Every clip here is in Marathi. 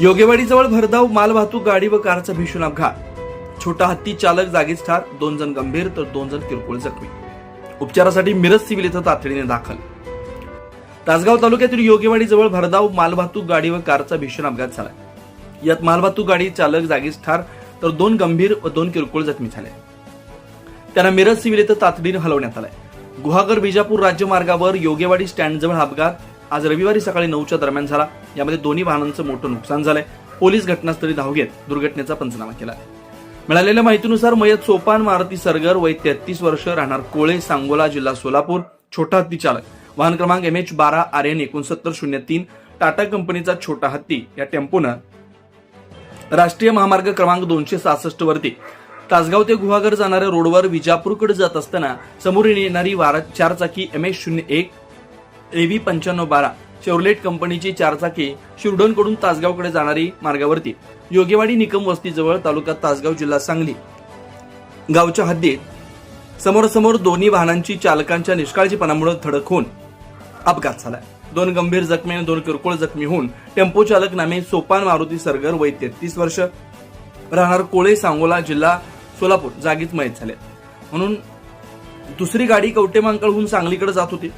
योगेवाडीजवळ भरधाव मालवाहतूक गाडी व कारचा भीषण अपघात. छोटा हत्ती चालक जागीच ठार दोन जण गंभीर तर दोन जण किरकोळ जखमी. उपचारासाठी मिरज सिव्हिल इथं तातडीने दाखल. तासगाव तालुक्यातील योगेवाडीजवळ भरधाव मालवाहतूक गाडी व कारचा भीषण अपघात झाला. यात मालवाहतूक गाडी चालक जागीच ठार तर दोन गंभीर व दोन किरकोळ जखमी झाले. त्यांना मिरज सिव्हिल इथं तातडीने हलवण्यात आलाय. गुहागर बिजापूर राज्यमार्गावर योगेवाडी स्टँडजवळ अपघात आज रविवारी सकाळी नऊच्या दरम्यान झाला. यामध्ये दोन्ही वाहनांचं मोठं नुकसान झालंय. पोलीस घटनास्थळी धाव घेत दुर्घटनेचा पंचनामा केला. मिळालेल्या माहितीनुसार मयत सोपान मारुती सरगर वय तेहतीस वर्ष राहणार कोळे सांगोला जिल्हा सोलापूर. छोटा हत्ती चालक. वाहन क्रमांक एम एच बारा आर एन एकोणसत्तर शून्य तीन. टाटा कंपनीचा छोटा हत्ती या टेम्पोनं राष्ट्रीय महामार्ग क्रमांक दोनशे सहासष्ट वरती तासगाव ते गुहागर जाणाऱ्या रोडवर विजापूरकडे जात असताना समोर येणारी वारा चारचाकी एम एच शून्य एक एव्ही पंच्याण्णव बारा शेवरलेट कंपनीची चारचाकी शिरडोनकडून तासगावकडे जाणारी मार्गावरती. योगेवाडी निकम वस्तीजवळ तालुका तासगाव जिल्हा सांगली. गावच्या हद्दीत समोरासमोर दोन्ही वाहनांची चालकांच्या निष्काळजीपणामुळे धडक होऊन अपघात झाला. दोन गंभीर जखमी आणि दोन किरकोळ जखमी होऊन टेम्पो चालक नामे सोपान मारुती सरगर वय तेहतीस वर्ष राहणार कोळे सांगोला जिल्हा सोलापूर जागीच मयत झाले. म्हणून दुसरी गाडी कवटेमांकळहून सांगलीकडे जात होती.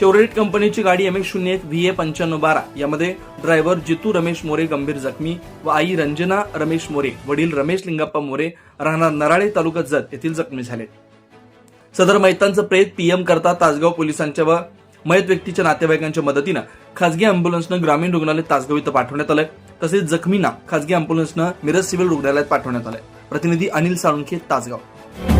शेवरेट कंपनीची गाडी एम शून्य एक व्ही ए पंच्याण्णव बारा. यामध्ये ड्रायव्हर जितू रमेश मोरे गंभीर जखमी व आई रंजना रमेश मोरे वडील रमेश लिंगाप्पा मोरे राहणार नराळे तालुका जत येथील जखमी झाले. सदर मैतांचं प्रेत पीएम करता तासगाव पोलिसांच्या व मयत व्यक्तीच्या नातेवाईकांच्या मदतीनं खासगी अँब्युलन्सनं ग्रामीण रुग्णालय तासगाव इथं पाठवण्यात आलंय. तसेच जखमींना खासगी अँब्युलन्सनं मिरज सिव्हिल रुग्णालयात पाठवण्यात आलंय. प्रतिनिधी अनिल साळुंखे तासगाव.